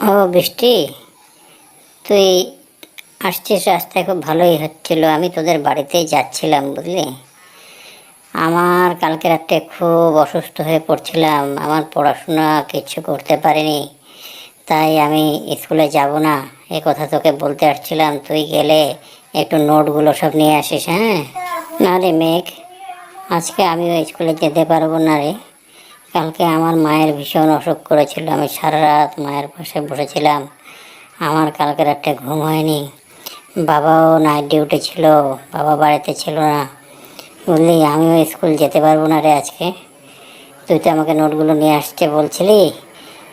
ও বৃষ্টি, তুই আসছিস রাস্তায়, খুব ভালোই হচ্ছিল। আমি তোদের বাড়িতেই যাচ্ছিলাম, বুঝলি? আমার কালকে রাত্রে খুব অসুস্থ হয়ে পড়ছিলাম। আমার পড়াশোনা কিচ্ছু করতে পারিনি, তাই আমি স্কুলে যাব না। এ কথা তোকে বলতে আসছিলাম। তুই গেলে একটু নোটগুলো সব নিয়ে আসিস হ্যাঁ? না রে মেঘ, আজকে আমিও স্কুলে যেতে পারব না রে। কালকে আমার মায়ের ভীষণ অসুখ করেছিল। আমি সারা রাত মায়ের পাশে বসেছিলাম। আমার কালকে রাত্রে ঘুম হয়নি। বাবাও নাইট ডিউটি ছিল, বাবা বাড়িতে ছিল না। বুঝলি আমিও স্কুল যেতে পারব না রে আজকে। তুই তো আমাকে নোটগুলো নিয়ে আসতে বলছিলি।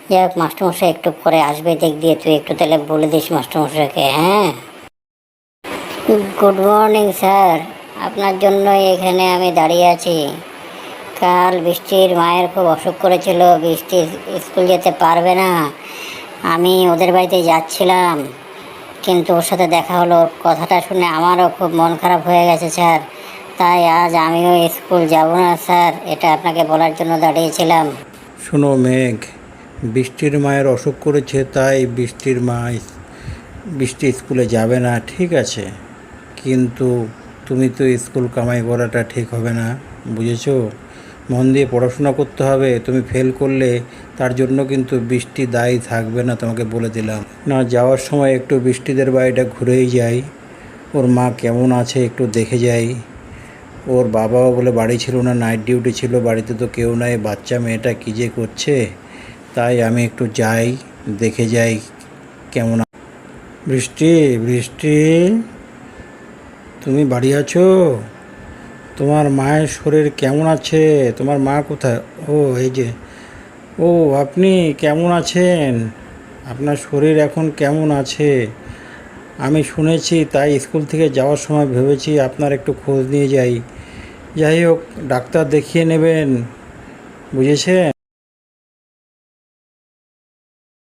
যাই হোক, মাস্টারমশাই একটু পরে আসবে। দেখ দিয়ে তুই একটু তাহলে বলে দিস মাস্টারমশাইকে হ্যাঁ? গুড মর্নিং স্যার আপনার জন্যই এখানে আমি দাঁড়িয়ে আছি। কাল বৃষ্টির মায়ের খুব অসুখ করেছিল, বৃষ্টি স্কুল যেতে পারবে না। আমি ওদের বাড়িতে যাচ্ছিলাম, কিন্তু ওর সাথে দেখা হলো কথাটা শুনে আমারও খুব মন খারাপ হয়ে গেছে, স্যার। তাই আজ আমিও স্কুল যাব না, স্যার, এটা আপনাকে বলার জন্য দাঁড়িয়েছিলাম। শোনো মেঘ, বৃষ্টির মায়ের অসুখ করেছে, তাই বৃষ্টির মা বৃষ্টি স্কুলে যাবে না, ঠিক আছে। কিন্তু তুমি তো স্কুল কামাই করাটা ঠিক হবে না, বুঝেছ? মন দিয়ে পড়াশোনা করতে হবে, তুমি ফেল করলে তার জন্য কিন্তু বৃষ্টি দায়ী থাকবে না তোমাকে বলে দিলাম। না, যাওয়ার সময় একটু বৃষ্টিদের বাড়িটা ঘুরেই যাই। ওর মা কেমন আছে একটু দেখে যাই। ওর বাবাও বলে বাড়ি ছিল না নাইট ডিউটি ছিল, বাড়িতে তো কেউ নাই, বাচ্চা মেয়েটা কী যে করছে? তাই আমি একটু যাই, দেখে যাই কেমন বৃষ্টি বৃষ্টি, তুমি বাড়ি আছো? তোমার মায়ের শরীর কেমন আছে? তোমার মা কোথায়? ও, এই যে। ও, আপনি কেমন আছেন? আপনার শরীর এখন কেমন আছে? আমি শুনেছি, তাই স্কুল থেকে যাওয়ার সময় ভেবেছি আপনার একটু খোঁজ নিয়ে যাই। যাই হোক, ডাক্তার দেখিয়ে নেবেন। বুঝেছেন?